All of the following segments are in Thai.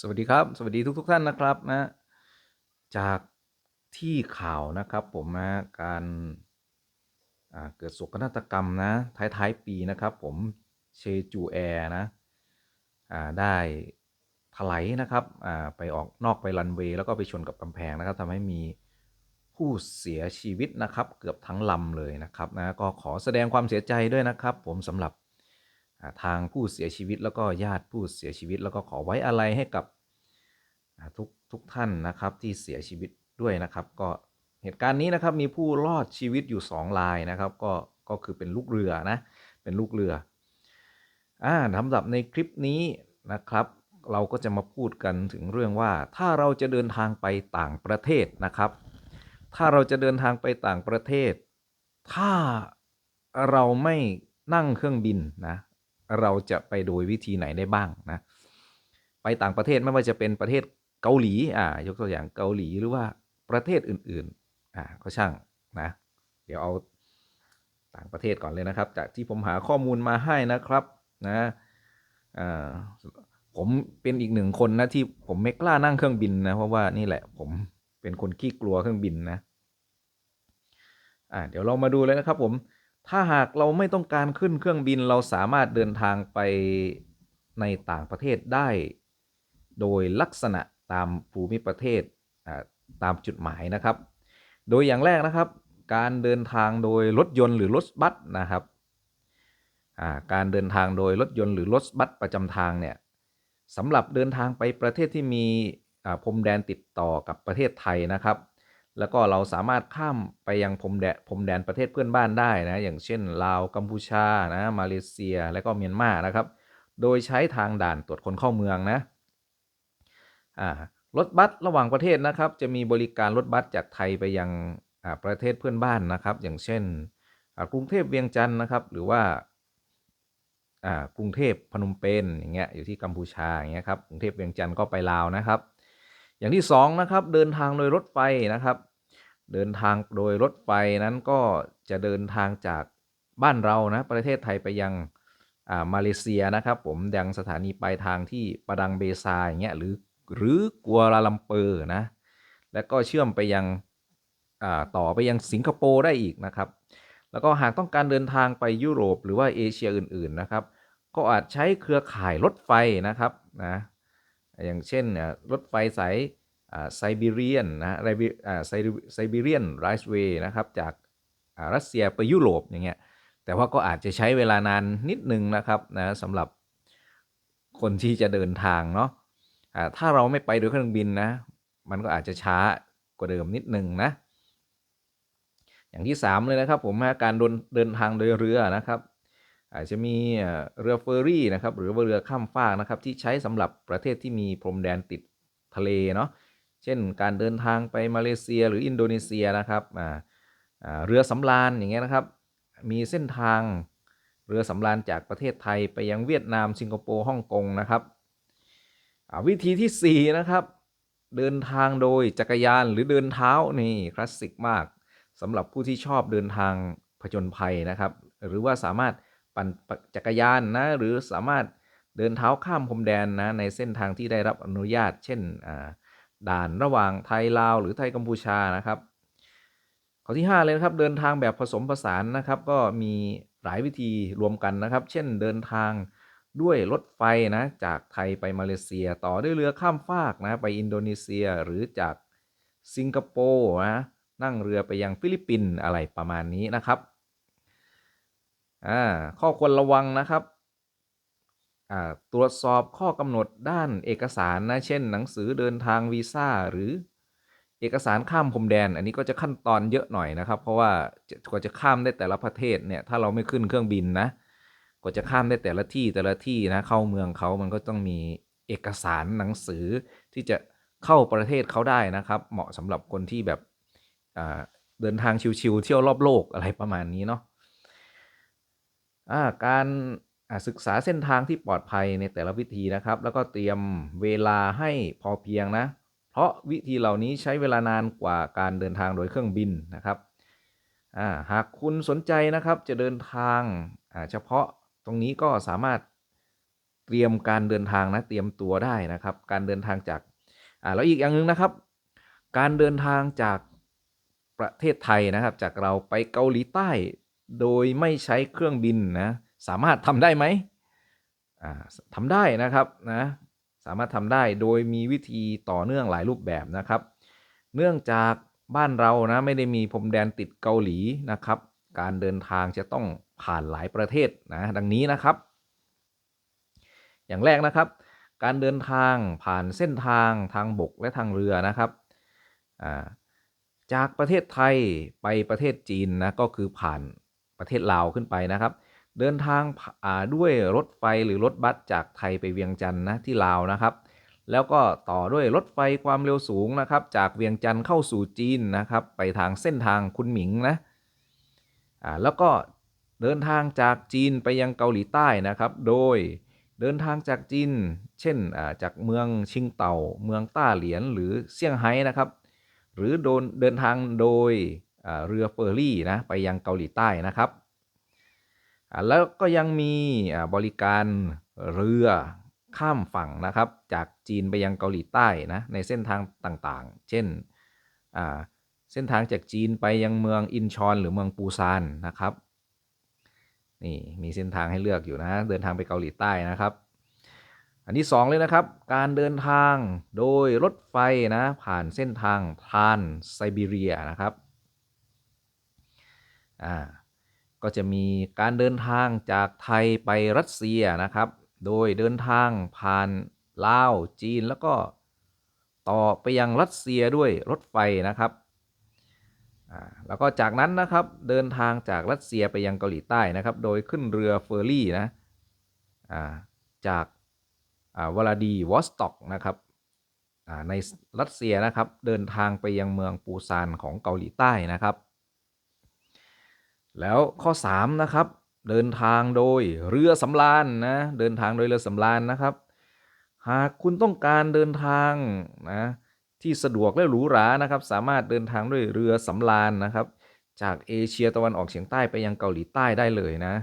สวัสดีครับ สวัสดีทุกทท่านนะครับนะจากที่ข่าวนะครับผมนะการเกิดโศกนาฏกรรมนะท้ายๆปีนะครับผมเชจูแอร์นะได้ถลายนะครับไปออกนอกไปรันเวย์แล้วก็ไปชนกับกำแพงนะครับทำให้มีผู้เสียชีวิตนะครับเกือบทั้งลำเลยนะครับนะก็ขอแสดงความเสียใจด้วยนะครับ ผมสำหรับ ทางผู้เสียชีวิตแล้วก็ญาติผู้เสียชีวิต แล้วก็ขอไว้อะไรให้กับทุกทุกท่านนะครับที่เสียชีวิตด้วยนะครับ ก็เหตุการณ์นี้นะครับมีผู้รอดชีวิตอยู่ 2 รายนะครับ ก็ก็คือเป็นลูกเรือนะเป็นลูกเรืออ่าสำหรับในคลิปนี้นะครับ เราก็จะมาพูดกันถึงเรื่องว่า ถ้าเราจะเดินทางไปต่างประเทศนะครับ ถ้าเราจะเดินทางไปต่างประเทศ ถ้าเราไม่นั่งเครื่องบินนะ เราจะไปโดยวิธีไหนได้บ้างนะ ไปต่างประเทศไม่ว่าจะเป็นประเทศเกาหลีอ่ายกตัวอย่างเกาหลีหรือว่าประเทศอื่นๆอ่าก็ช่างนะ เดี๋ยวเอาต่างประเทศก่อนเลยนะครับ จากที่ผมหาข้อมูลมาให้นะครับนะอ่าผมเป็นอีกหนึ่งคนนะที่ผมไม่กล้านั่งเครื่องบินนะเพราะว่านี่แหละผมเป็นคนขี้กลัวเครื่องบินนะอ่าเดี๋ยวเรามาดูเลยนะครับผม ถ้าหากเราไม่ต้องการขึ้นเครื่องบินเราสามารถเดินทางไปในต่างประเทศได้ โดยลักษณะตามภูมิประเทศตามจุดหมายนะครับ โดยอย่างแรกนะครับ การเดินทางโดยรถยนต์หรือรถบัสนะครับการเดินทางโดยรถยนต์หรือรถบัสประจำทางเนี่ยสำหรับเดินทางไปประเทศที่มีพรมแดนติดต่อกับประเทศไทยนะครับ แล้วก็เราสามารถข้ามไปยังพรมแดนพรมแดนประเทศเพื่อนบ้านได้นะอย่างเช่นลาวกัมพูชานะมาเลเซียและก็เมียนมานะครับ โดยใช้ทางด่านตรวจคนเข้าเมืองนะอ่ารถบัสระหว่างประเทศนะครับ จะมีบริการรถบัสจากไทยไปยังประเทศเพื่อนบ้านนะครับ อย่างเช่นกรุงเทพเวียงจันทร์นะครับ หรือว่ากรุงเทพพนมเปญอย่างเงี้ยอยู่ที่กัมพูชาอย่างเงี้ยครับกรุงเทพเวียงจันทร์ก็ไปลาวนะครับ อย่างที่สองนะครับเดินทางโดยรถไฟนะครับ เดินทางโดยรถไฟนั้นก็จะเดินทางจากบ้านเรานะประเทศไทยไปยังอ่ามาเลเซียนะครับ ผมยังสถานีปลายทางที่ปะดังเบซาอย่างเงี้ยหรือหรือกัวลาลัมเปอร์นะแล้วก็เชื่อมไปยังอ่าต่อไปยังสิงคโปร์ได้อีกนะครับ แล้วก็หากต้องการเดินทางไปยุโรปหรือว่าเอเชียอื่นๆนะครับ ก็อาจใช้เครือข่ายรถไฟนะครับนะ อย่างเช่นรถไฟสายไซบีเรียนนะไซบีเรียนไรส์เวย์นะครับจากรัสเซียไปยุโรปอย่างเงี้ยแต่ว่าก็อาจจะใช้เวลานานนิดนึงนะครับนะสำหรับคนที่จะเดินทางเนาะอ่าถ้าเราไม่ไปโดยเครื่องบินนะ มันก็อาจจะช้ากว่าเดิมนิดนึงนะ อย่างที่ 3 เลยนะครับผมการเดินเดินทางโดยเรือนะครับ อาจจะมีเรือเฟอร์รี่นะครับหรือว่าเรือข้ามฟากนะครับที่ใช้สำหรับประเทศที่มีพรมแดนติดทะเลเนาะเช่น การเดินทางไปมาเลเซียหรืออินโดนีเซียนะครับเรือสำราญอย่างเงี้ยนะครับ มีเส้นทางเรือสำราญจากประเทศไทยไปยังเวียดนามสิงคโปร์ฮ่องกงนะครับวิธีทีสี่4นะครับเดินทางโดยจักรยานหรือเดินเท้านี่คลาสสิกมากสำหรับผู้ที่ชอบเดินทางผจญภัยนะครับ หรือว่าสามารถ ปั่นจักรยานนะหรือสามารถเดินเท้าข้ามพรมแดนนะในเส้นทางที่ได้รับอนุญาต เช่นด่านระหว่างไทยลาว หรือไทยกัมพูชานะครับ ข้อที่ 5 เลยนะครับเดินทางแบบผสมผสานนะครับ ก็มีหลายวิธีรวมกันนะครับ เช่นเดินทางด้วยรถไฟนะจากไทยไปมาเลเซีย ต่อด้วยเรือข้ามฟากนะไปอินโดนีเซียหรือจากสิงคโปร์นะนั่งเรือไปยังฟิลิปปินส์อะไรประมาณนี้นะครับ อ่าข้อควรระวังนะครับอ่าตรวจสอบข้อกำหนดด้านเอกสารนะ เช่น หนังสือเดินทางวีซ่าหรือเอกสารข้ามพรมแดน อันนี้ก็จะขั้นตอนเยอะหน่อยนะครับ เพราะว่ากว่าจะข้ามได้แต่ละประเทศเนี่ย ถ้าเราไม่ขึ้นเครื่องบินนะกว่าจะข้ามได้แต่ละที่แต่ละที่นะ เข้าเมืองเขามันก็ต้องมีเอกสารหนังสือที่จะเข้าประเทศเขาได้นะครับ เหมาะสำหรับคนที่แบบอ่าเดินทางชิวๆเที่ยวรอบโลกอะไรประมาณนี้เนาะ การศึกษาเส้นทางที่ปลอดภัยในแต่ละวิธีนะครับ แล้วก็เตรียมเวลาให้พอเพียงนะ เพราะวิธีเหล่านี้ใช้เวลานานกว่าการเดินทางโดยเครื่องบินนะครับาหากคุณสนใจนะครับจะเดินทางาเฉพาะตรงนี้ก็สามารถเตรียมการเดินทางนะเตรียมตัวได้นะครับ การเดินทางจากาแล้วอีกอย่างหนึ่งนะครับ การเดินทางจากประเทศไทยนะครับ จากเราไปเกาหลีใต้ โดยไม่ใช้เครื่องบินนะสามารถทำได้ไหมทำได้นะครับนะสามารถทำได้โดยมีวิธีต่อเนื่องหลายรูปแบบนะครับ เนื่องจากบ้านเรานะไม่ได้มีพรมแดนติดเกาหลีนะครับ การเดินทางจะต้องผ่านหลายประเทศนะดังนี้นะครับ อย่างแรกนะครับ การเดินทางผ่านเส้นทางทางบกและทางเรือนะครับจากประเทศไทยไปประเทศจีนนะก็คือผ่าน ประเทศลาวขึ้นไปนะครับ เดินทางด้วยรถไฟหรือรถบัสจากไทยไปเวียงจันทร์นะที่ลาวนะครับ แล้วก็ต่อด้วยรถไฟความเร็วสูงนะครับ จากเวียงจันทร์เข้าสู่จีนนะครับ ไปทางเส้นทางคุณหมิงนะอ่าแล้วก็เดินทางจากจีนไปยังเกาหลีใต้นะครับ โดยเดินทางจากจีน เช่นจากเมืองชิงเต่า เมืองต้าเหลียนหรือเซี่ยงไฮ้นะครับ หรือโดนเดินทางโดย เรือเฟอร์รี่นะไปยังเกาหลีใต้นะครับ แล้วก็ยังมีบริการเรือข้ามฝั่งนะครับ จากจีนไปยังเกาหลีใต้นะในเส้นทางต่างๆ เช่นเส้นทางจากจีนไปยังเมืองอินชอน หรือเมืองปูซานนะครับนี่มีเส้นทางให้เลือกอยู่นะเดินทางไปเกาหลีใต้นะครับ อันที่สองเลยนะครับ การเดินทางโดยรถไฟนะผ่านเส้นทางทานไซบีเรียนะครับ อ่าก็จะมีการเดินทางจากไทยไปรัสเซียนะครับ โดยเดินทางผ่านลาวจีนแล้วก็ต่อไปยังรัสเซียด้วยรถไฟนะครับ แล้วก็จากนั้นนะครับเดินทางจากรัสเซียไปยังเกาหลีใต้นะครับ โดยขึ้นเรือเฟอร์รี่นะาจากวลาดีวอสต็อกนะครับในรัสเซียนะครับเดินทางไปยังเมืองปูซานของเกาหลีใต้นะครับ แล้วข้อ 3 นะครับ เดินทางโดยเรือสำราญนะเดินทางโดยเรือสำราญนะครับ หากคุณต้องการเดินทางนะที่สะดวกและหรูหรานะครับ สามารถเดินทางด้วยเรือสำราญนะครับ จากเอเชียตะวันออกเฉียงใต้ไปยังเกาหลีใต้ได้เลยนะ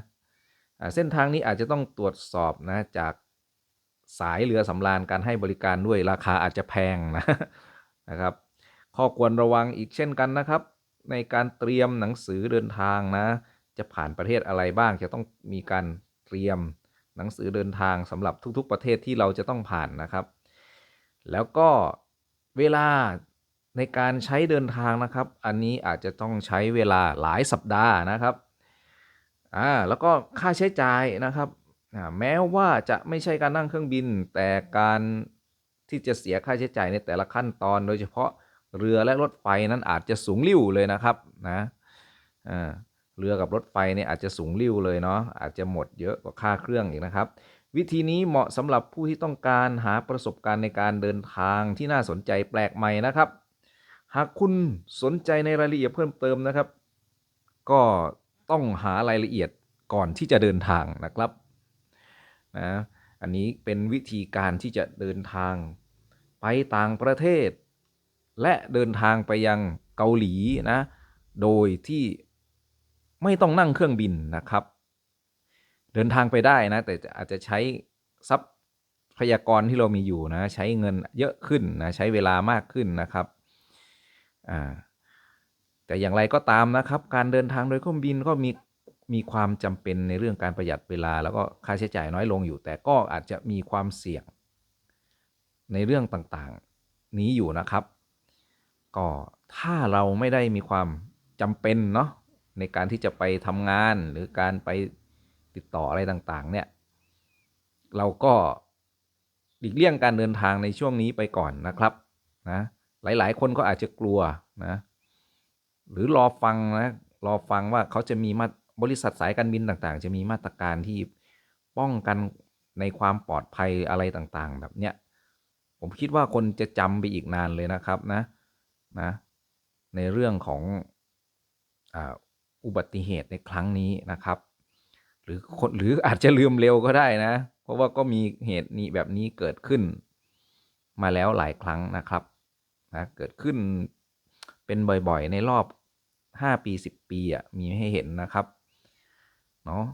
เส้นทางนี้อาจจะต้องตรวจสอบนะจากสายเรือสำราญการให้บริการด้วยราคาอาจจะแพงนะนะครับ ข้อควรระวังอีกเช่นกันนะครับ ในการเตรียมหนังสือเดินทางนะ จะผ่านประเทศอะไรบ้าง จะต้องมีการเตรียมหนังสือเดินทางสำหรับทุกๆประเทศที่เราจะต้องผ่านนะครับ แล้วก็เวลาในการใช้เดินทางนะครับ อันนี้อาจจะต้องใช้เวลาหลายสัปดาห์นะครับอ่าแล้วก็ค่าใช้จ่ายนะครับแม้ว่าจะไม่ใช่การนั่งเครื่องบิน แต่การที่จะเสียค่าใช้จ่ายในแต่ละขั้นตอน โดยเฉพาะ เรือและรถไฟนั้นอาจจะสูงลิ่วเลยนะครับนะเรือกับรถไฟเนี่ยอาจจะสูงลิ่วเลยเนาะอาจจะหมดเยอะกว่าค่าเครื่องอีกนะครับ วิธีนี้เหมาะสำหรับผู้ที่ต้องการหาประสบการณ์ในการเดินทางที่น่าสนใจแปลกใหม่นะครับ หากคุณสนใจในรายละเอียดเพิ่มเติมนะครับ ก็ต้องหารายละเอียดก่อนที่จะเดินทางนะครับนะอันนี้เป็นวิธีการที่จะเดินทางไปต่างประเทศ และเดินทางไปยังเกาหลีนะ โดยที่ไม่ต้องนั่งเครื่องบินนะครับ เดินทางไปได้นะ แต่อาจจะใช้ทรัพยากรที่เรามีอยู่นะ ใช้เงินเยอะขึ้นนะ ใช้เวลามากขึ้นนะครับอ่าแต่อย่างไรก็ตามนะครับ การเดินทางโดยเครื่องบินก็มีมีความจำเป็นในเรื่องการประหยัดเวลา แล้วก็ค่าใช้จ่ายน้อยลงอยู่ แต่ก็อาจจะมีความเสี่ยงในเรื่องต่างๆ นี้อยู่นะครับ ก็ถ้าเราไม่ได้มีความจำเป็นเนาะในการที่จะไปทำงานหรือการไปติดต่ออะไรต่างๆ เนี่ย เราก็หลีกเลี่ยงการเดินทางในช่วงนี้ไปก่อนนะครับนะหลายๆ คนก็อาจจะกลัวนะหรือรอฟังนะรอฟังว่าเขาจะมีมาบริษัทสายการบินต่างๆ จะมีมาตรการที่ป้องกันในความปลอดภัยอะไรต่างๆ แบบเนี้ยผมคิดว่าคนจะจำไปอีกนานเลยนะครับนะ นะในเรื่องของอุบัติเหตุในครั้งนี้นะครับ หรือคนหรืออาจจะลืมเร็วก็ได้นะ เพราะว่าก็มีเหตุนี้แบบนี้เกิดขึ้น มาแล้วหลายครั้งนะครับนะเกิดขึ้นเป็นบ่อยๆ ในรอบ 5 ปี 10 ปีอะมีให้เห็นนะครับเนาะ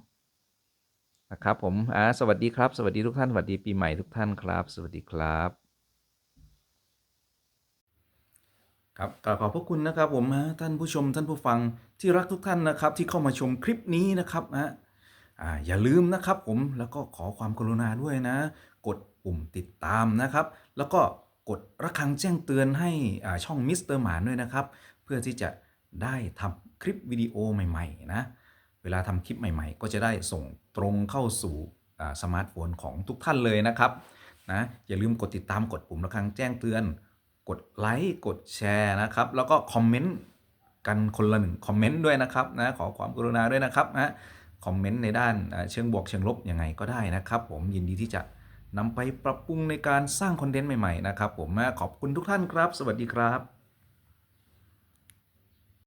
นะครับผมอ่าสวัสดีครับ สวัสดีทุกท่าน สวัสดีปีใหม่ทุกท่านครับ สวัสดีครับ ครับกราบขอบพระคุณนะครับผมนะท่านผู้ชมท่านผู้ฟังที่รักทุกท่านนะครับ ที่เข้ามาชมคลิปนี้นะครับนะอ่าอย่าลืมนะครับผมแล้วก็ขอความกรุณาด้วยนะ กดปุ่มติดตามนะครับ แล้วก็กดระฆังแจ้งเตือนให้อ่าช่องมิสเตอร์หมานด้วยนะครับ เพื่อที่จะได้ทำคลิปวิดีโอใหม่ๆนะเวลาทำคลิปใหม่ๆ ก็จะได้ส่งตรงเข้าสู่สมาร์ทโฟนของทุกท่านเลยนะครับนะอย่าลืมกดติดตามกดปุ่มระฆังแจ้งเตือน กดไลค์กดแชร์นะครับ แล้วก็คอมเมนต์กันคนละหนึ่งคอมเมนต์ด้วยนะครับนะขอความกรุณาด้วยนะครับนะคอมเมนต์ในด้านเชิงบวกเชิงลบยังไงก็ได้นะครับ ผมยินดีที่จะนำไปปรับปรุงในการสร้างคอนเทนต์ใหม่ๆนะครับ ผมขอบคุณทุกท่านครับ สวัสดีครับ